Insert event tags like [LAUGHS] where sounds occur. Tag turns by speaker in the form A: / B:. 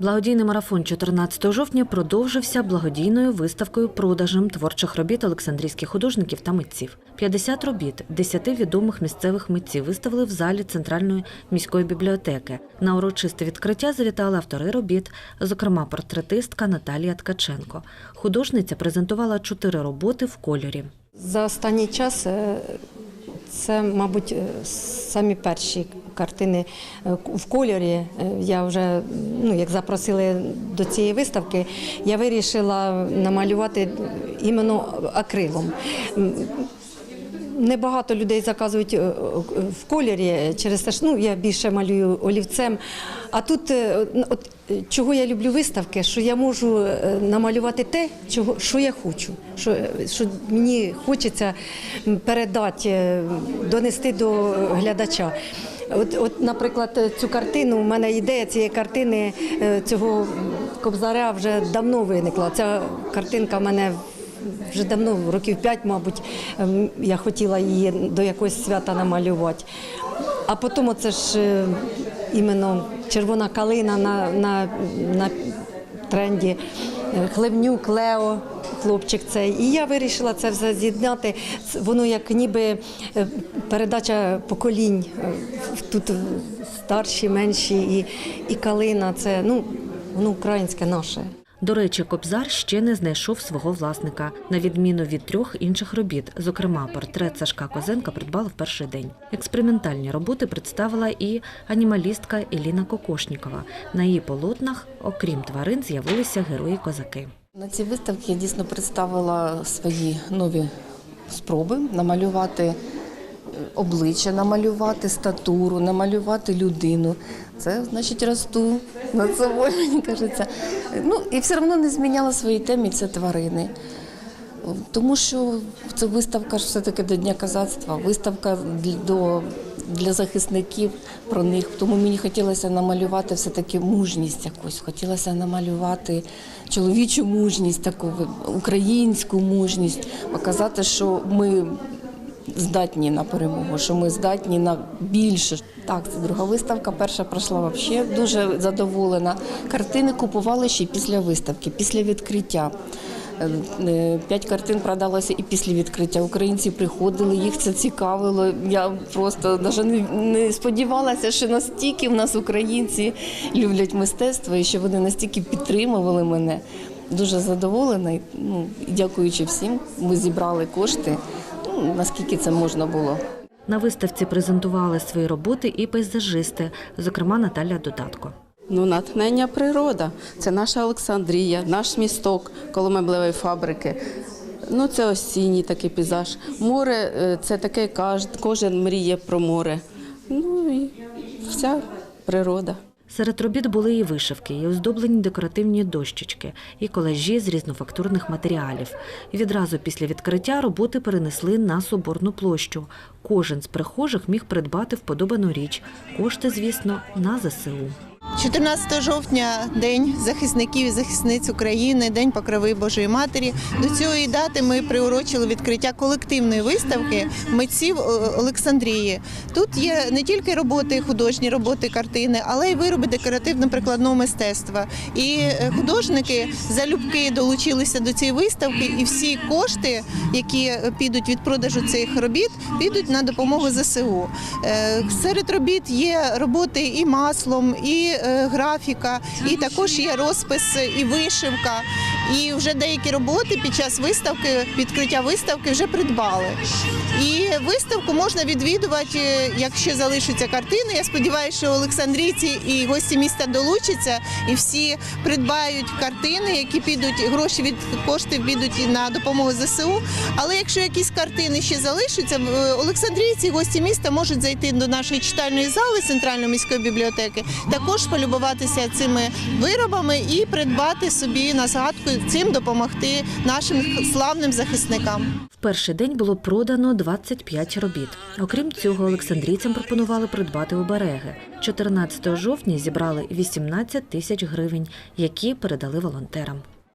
A: Благодійний марафон 14 жовтня продовжився благодійною виставкою продажем творчих робіт олександрійських художників та митців. 50 робіт 10 відомих місцевих митців виставили в залі центральної міської бібліотеки. На урочисте відкриття завітали автори робіт, зокрема портретистка Наталія Ткаченко. Художниця презентувала чотири роботи в кольорі.
B: За останній час е, це, мабуть, е, самі перші картини е, в кольорі. Е, Я вже, ну, як запросили до цієї виставки, я вирішила намалювати іменно акрилом. Небагато людей заказують е, в кольорі через те, що ну, я більше малюю олівцем. А тут, от, чого я люблю виставки, що я можу намалювати те, чого, що я хочу, що, що мені хочеться передати, донести до глядача. От, от, наприклад, цю картину, у мене ідея цієї картини е, цього кобзаря вже давно виникла. Ця картинка в мене вже давно, років п'ять, мабуть, ем, я хотіла її до якогось свята намалювати. А потім оце ж е, іменно червона калина на, на, на тренді, е, Хлевнюк, Лео, хлопчик цей. І я вирішила це все з'єднати. Воно як ніби е, передача поколінь. Е, Тут старші, менші і, і калина. Це ну, воно українське наше.
A: До речі, Кобзар ще не знайшов свого власника, на відміну від трьох інших робіт. Зокрема, портрет Сашка Козенка придбали в перший день. Експериментальні роботи представила і анімалістка Еліна Кокошнікова. На її полотнах, окрім тварин, з'явилися герої-козаки.
C: На цій виставці я дійсно представила свої нові спроби намалювати е, обличчя, намалювати статуру, намалювати людину. Це значить росту над собою, [LAUGHS] мені кажеться. Ну і все одно не зміняла свої темі це тварини. Тому що це виставка ж все-таки до Дня козацтва, виставка до, для захисників про них. Тому мені хотілося намалювати все-таки мужність якусь, хотілося намалювати чоловічу мужність, таку українську мужність, показати, що ми здатні на перемогу, що ми здатні на більше. Так, це друга виставка. Перша пройшла взагалі дуже задоволена. Картини купували ще після виставки, після відкриття. Е, е, П'ять картин продалося і після відкриття. Українці приходили, їх це цікавило. Я просто навіть не, сподівалася, що настільки в нас українці люблять мистецтво і що вони настільки підтримували мене. Дуже задоволена. Ну, дякуючи всім, ми зібрали кошти. Ну, наскільки це можна було.
A: На виставці презентували свої роботи і пейзажисти, зокрема Наталя Додатко.
D: Ну, натхнення природа. Це наша Олександрія, наш місток коломеблевої фабрики. Ну, це осінній такий пейзаж. Море е, це таке, кожен мріє про море. Ну і вся природа.
A: Серед робіт були і вишивки, і оздоблені декоративні дощечки, і колажі з різнофактурних матеріалів. І відразу після відкриття роботи перенесли на Соборну площу. Кожен з прихожих міг придбати вподобану річ. Кошти, звісно, на ЗСУ.
E: 14 жовтня День захисників і захисниць України, День Покрови Божої Матері. До цієї дати ми приурочили відкриття колективної виставки митців е, Олександрії. Тут є не тільки роботи, художні роботи, картини, але й вироби декоративно-прикладного мистецтва. І е, художники залюбки долучилися до цієї виставки, і всі кошти, які підуть від продажу цих робіт, підуть на допомогу ЗСУ. Е, Серед робіт є роботи і маслом, і графіка, і також є розпис і вишивка. І вже деякі роботи під час виставки, відкриття виставки вже придбали. І виставку можна відвідувати, якщо залишаться картини. Я сподіваюся, що Олександрійці і гості міста долучаться, і всі придбають картини, які підуть, гроші від коштів підуть на допомогу ЗСУ. Але якщо якісь картини ще залишаться, е, Олександрійці, і гості міста можуть зайти до нашої читальної зали центральної міської бібліотеки, також полюбуватися цими виробами і придбати собі на згадку цим допомогти нашим славним захисникам.
A: В перший день було продано 25 робіт. Окрім цього, олександрійцям пропонували придбати обереги. 14 жовтня зібрали 18 тисяч гривень, які передали волонтерам.